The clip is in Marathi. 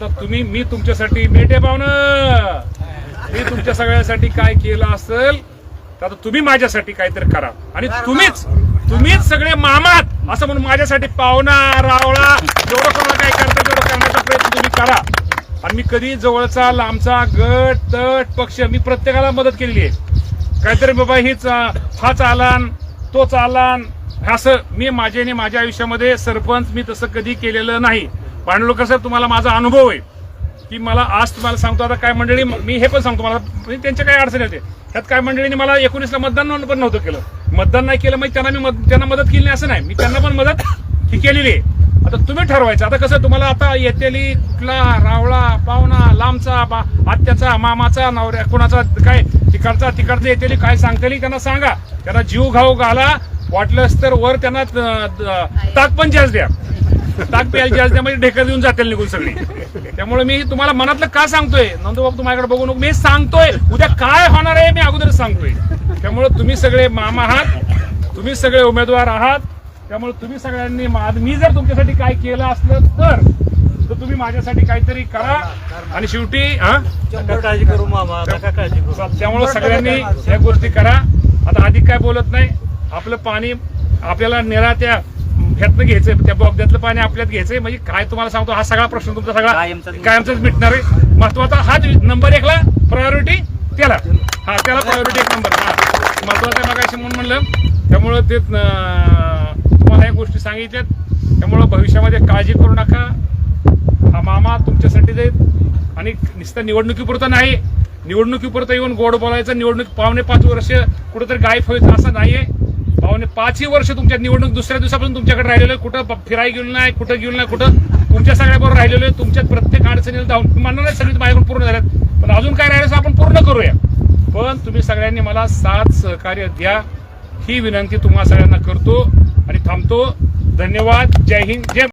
आता तुम्ही मी तुमच्यासाठी मेटे पाहुणं मी तुमच्या सगळ्यासाठी काय केलं असेल तर आता तुम्ही माझ्यासाठी काहीतरी करा. आणि तुम्हीच तुम्हीच सगळे मामात असं म्हणून माझ्यासाठी पाहुणा रावळा जेवढं कोणाला काय करता तेवढं करण्याचा प्रयत्न तुम्ही करा. आणि मी कधी जवळचा लांबचा गट तट पक्ष मी प्रत्येकाला मदत केलेली आहे. काहीतरी बाबा हीच हा चालान तो चालान असं मी माझ्याने माझ्या आयुष्यामध्ये सरपंच मी तसं कधी केलेलं नाही. पांडुलकर कसं तुम्हाला माझा अनुभव आहे. की मला आज तुम्हाला सांगतो आता काय मंडळी मी हे पण सांगतो मला म्हणजे त्यांच्या काय अडचणी होते त्यात काय मंडळीने मला एकोणीसला मतदान पण नव्हतं केलं. मतदान नाही केलं मग त्यांना मी त्यांना मदत केली नाही असं नाही. मी त्यांना पण मदत ही केलेली आहे. आता तुम्ही ठरवायचं. आता कसं तुम्हाला आता येतेली कुठला रावळा पाहुणा लांबचा बा- आत्याचा मामाचा नवऱ्या कोणाचा काय तिकडचा तिकडचा येतेली काय सांगतेली त्यांना सांगा. त्यांना जीव घाऊ घाला. वाटलंच तर वर त्यांना ताक पण जास्त द्या. ताक द्या म्हणजे ढेकर देऊन जातील निघून सगळी. त्यामुळे मी तुम्हाला मनातलं का सांगतोय? नंदूबाबू तू माझ्याकडे बघू नको. मी सांगतोय. उद्या काय होणार आहे मी अगोदर सांगतोय. त्यामुळे तुम्ही सगळे मामा आहात. तुम्ही सगळे उमेदवार आहात. त्यामुळे तुम्ही सगळ्यांनी मा- जर तुमच्यासाठी काय केलं असलं तर तर तुम्ही माझ्यासाठी काहीतरी करा. आणि शेवटी हा? काळजी करू मामा काळजी करू. त्यामुळे सगळ्यांनी या गोष्टी करा. आता अधिक काय बोलत नाही. आपलं पाणी आपल्याला निरा त्या ह्यातनं घ्यायचंय त्या बोगद्यातलं पाणी आपल्यात घ्यायचंय. म्हणजे काय तुम्हाला सांगतो हा सगळा प्रश्न तुमचा सगळा कायमचाच मिटणार आहे. महत्त्वाचा हाच नंबर एकला प्रायोरिटी त्याला. हा त्याला प्रायोरिटी एक नंबर हा. महत्वाचं आहे मगाशी म्हणून म्हणलं त्यामुळं ते तुम्हाला या गोष्टी सांगितल्यात. त्यामुळं भविष्यामध्ये काळजी करू नका. हा मामा तुमच्यासाठी जाईल. आणि नुसतं निवडणुकीपुरतं नाही. निवडणुकीपुरतं येऊन गोड बोलायचं निवडणूक पावणे पाच वर्ष कुठेतरी गायब व्हायचं असं नाहीये. पावणे पाचही वर्ष तुमच्या निवडणूक दुसऱ्या दिवसापासून तुमच्याकडे राहिलेलं आहे. कुठं फिरायला गेलो नाही कुठं गेलो नाही कुठं तुमच्या सगळ्याबरोबर राहिलेलो आहे. तुमच्यात प्रत्येक अडचणीला जाऊन म्हणणार नाही सगळी माझ्याकडून पूर्ण झाल्यात. पण अजून काय राहिलं आपण पूर्ण करूया. पण तुम्ही सगळ्यांनी मला साथ सहकार्य द्या. ही विनंती तुम्हा सगळ्यांना करतो आणि थांबतो. धन्यवाद. जय हिंद. जय